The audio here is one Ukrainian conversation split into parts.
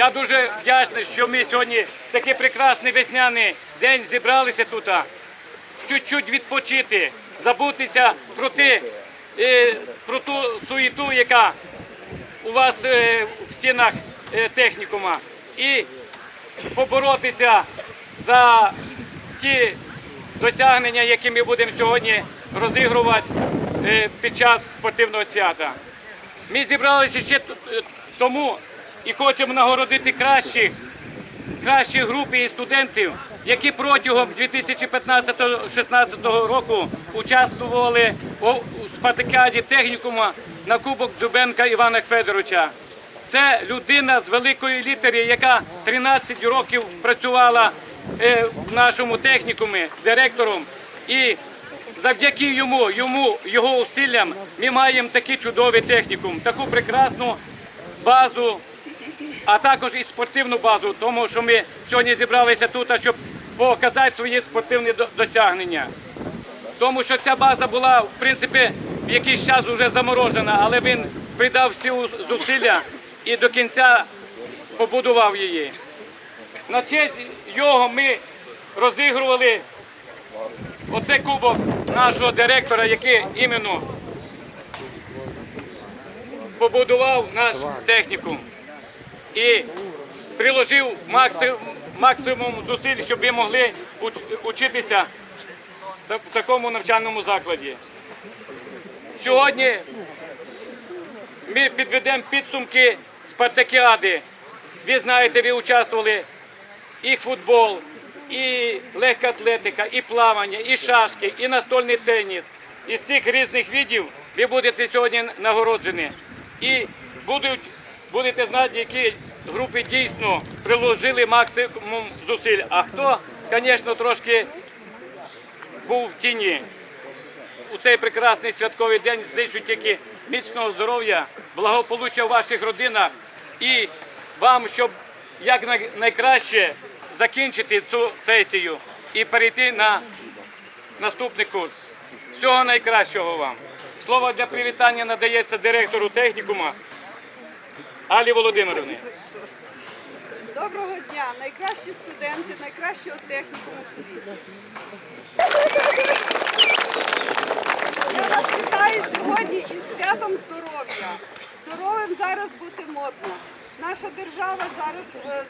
Я дуже вдячний, що ми сьогодні такий прекрасний весняний день зібралися тут. Чуть-чуть відпочити, забутися про, те, е, про ту суєту, яка у вас е, в стінах е, технікума, і поборотися за ті досягнення, які ми будемо сьогодні розігрувати під час спортивного свята. Ми зібралися ще тому і хочемо нагородити кращих, кращі групи і студентів, які протягом 2015-16 року участвували у спартакіаді технікума на Кубок Дзюбенка Івана Федоровича. Це людина з великої літери, яка 13 років працювала е, в нашому технікумі директором. І завдяки йому, йому, його усиллям, ми маємо такий чудовий технікум, таку прекрасну базу, а також і спортивну базу, тому що ми сьогодні зібралися тут, щоб показати свої спортивні досягнення. Тому що ця база була, в принципі, в якийсь час вже заморожена, але він придав всі зусилля і до кінця побудував її. На честь його ми розігрували оцей кубок нашого директора, який іменно побудував наш технікум і приложив максимум, зусиль, щоб ви могли уч- учитися в такому навчальному закладі. Сьогодні ми підведемо підсумки спартакіади. Ви знаєте, ви участвували і футбол, і легка атлетика, і плавання, і шашки, і настольний теніс. Із цих різних видів ви будете сьогодні нагороджені. І будуть, будете знати, які групи дійсно приложили максимум зусиль. А хто, звісно, трошки був в тіні. У цей прекрасний святковий день зичу тільки міцного здоров'я, благополуччя в ваших родинах і вам, щоб як найкраще закінчити цю сесію і перейти на наступний курс. Всього найкращого вам. Слово для привітання надається директору технікума Алі Володимирівні. Доброго дня! Найкращі студенти, найкращого технікуму в світі. Я вас вітаю сьогодні із святом здоров'я. Здоровим зараз бути модно. Наша держава зараз е,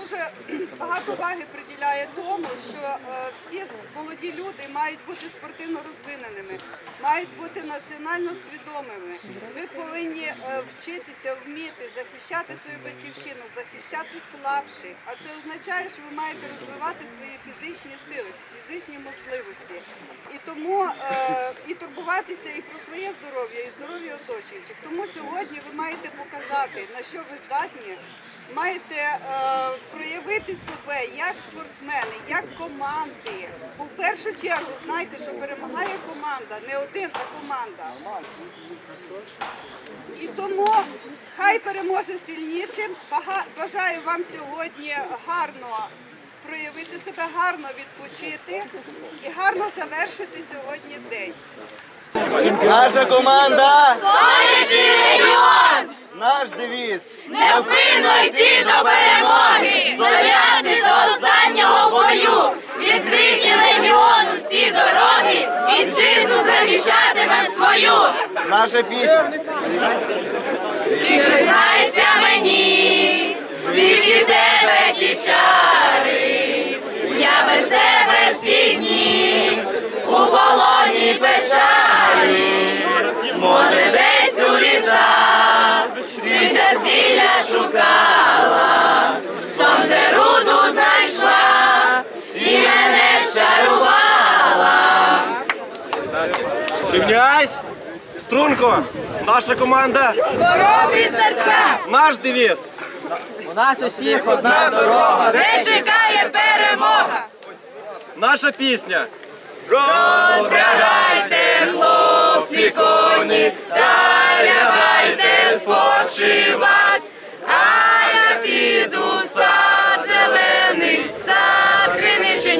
дуже багато уваги приділяє тому, що е, всі молоді люди мають бути спортивно розвиненими, мають бути національно свідомими. Ви повинні е, вчитися, вміти захищати свою батьківщину, захищати слабших. А це означає, що ви маєте розвивати свої фізичні сили, фізичні можливості. І тому е, і турбуватися і про своє здоров'я, і здоров'я оточуючих. Тому сьогодні ви маєте показати, на що ви здатні маєте е, проявити себе як спортсмени, як команди. Бо в першу чергу знайте, що перемагає команда, не один, а команда. І тому хай переможе сильнішим. Бажаю вам сьогодні гарно проявити себе, гарно відпочити і гарно завершити сьогодні день. Наша команда, Сонячний регіон! Наш девіз. Невпинно йти до перемоги! Стояти до останнього бою! Відкриті легіону всі дороги! Вітчизну захищатимем свою! Наша пісня. Признайся мені, звідки в тебе ті чари, я без тебе всі дні у полоні печалі, може десь шукала, сонце руду знайшла і мене щарувала. Рівняйсь! Струнко! Наша команда, Хоробрі серця, наш девіз. У нас усіх одна дорога. де чекає перемога. Наша пісня. Розбирайте, хлопці, коні, та лягайте спочивать,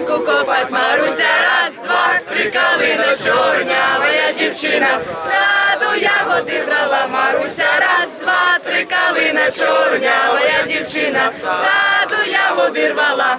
грядку копать Маруся, раз, два, три калина чорнявая дівчина. В саду ягоди брала Маруся, раз, два, три калина чорнявая дівчина. В саду ягоди рвала.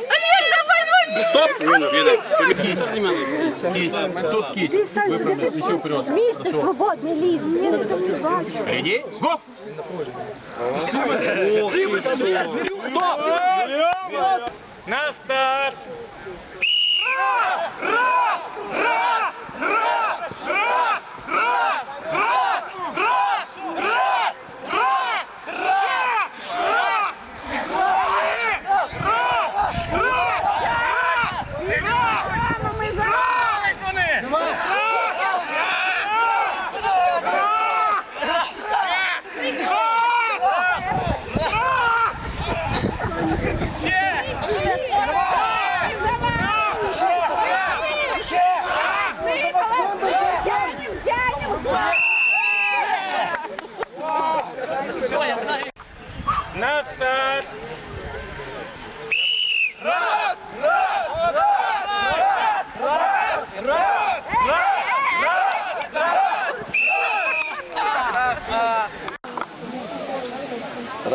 давай! Молодец! Реди? Олег, і що? Олег, давай, ну Стоп! Реди? Гоп! На старт! На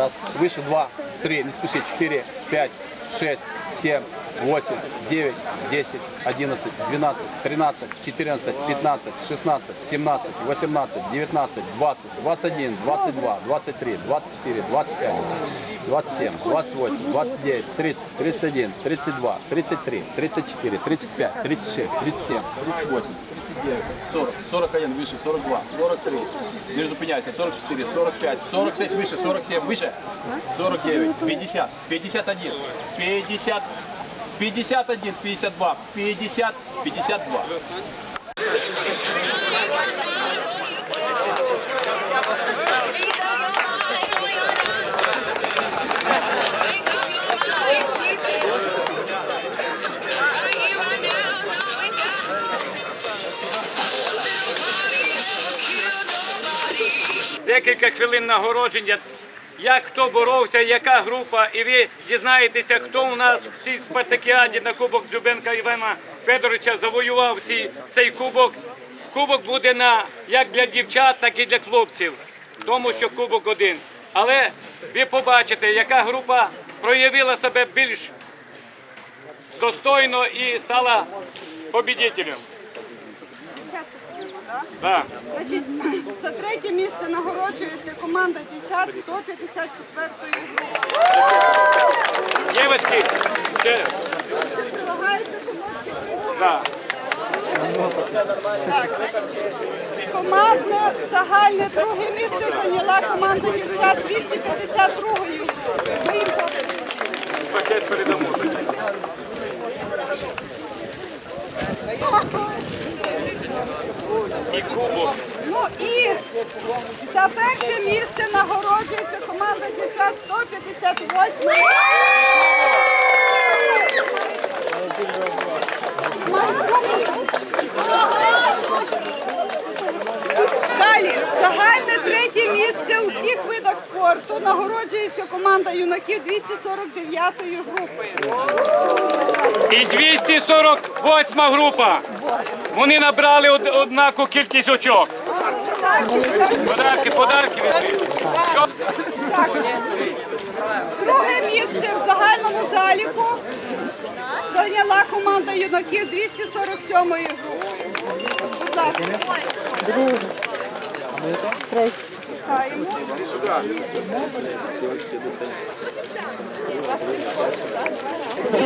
Раз, выше, два, три, не спеши, четыре, пять, шесть, семь, 8, 9, 10, 11, 12, 13, 14, 15, 16, 17, 18, 19, 20, 21, 22, 23, 24, 25, 27, 28, 29, 30, 31, 32, 33, 34, 35, 36, 37, 38, 39, 40, 41, выше, 42, 43, не запиняйся, 44, 45, 46, выше, 47, выше, 49, 50, 51, 50, один, пятьдесят, пятьдесят один, пятьдесят два, пятьдесят, пятьдесят два. Декілька хвилин нагородження. Як хто боровся, яка група, і ви дізнаєтеся, хто у нас в цій спартакіаді на Кубок Дзюбенка Івана Федоровича завоював ці, цей кубок. Кубок буде на як для дівчат, так і для хлопців, тому що кубок один. Але ви побачите, яка група проявила себе більш достойно і стала побідителем. Да. Значить, третє місце нагороджується команда дівчат 154-ї групи. Дівчатки, ще, Прилагається да. Так. Командне загальне друге місце зайняла команда дівчат 252-ї групи. Ми їм поаплодуємо. пакет передамо. І кубок. І за перше місце нагороджується команда дівчат 158. Далі загальне третє місце у всіх видах спорту нагороджується команда юнаків 249-ї групи. І 248 група. Вони набрали од- однакову кількість очок. Подарки, подарки візьміть. Друге місце в загальному заліку зайняла команда юнаків 247-ї групи. Будь ласка.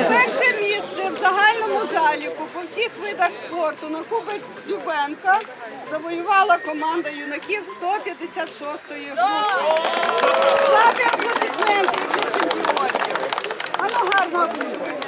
Перше місце в загальному заліку по всіх видах спорту на кубик Дюбенка завоювала команда юнаків 156-ї групи. Славі аплодисменти для чемпіонів. Ану гарно аплодисменти.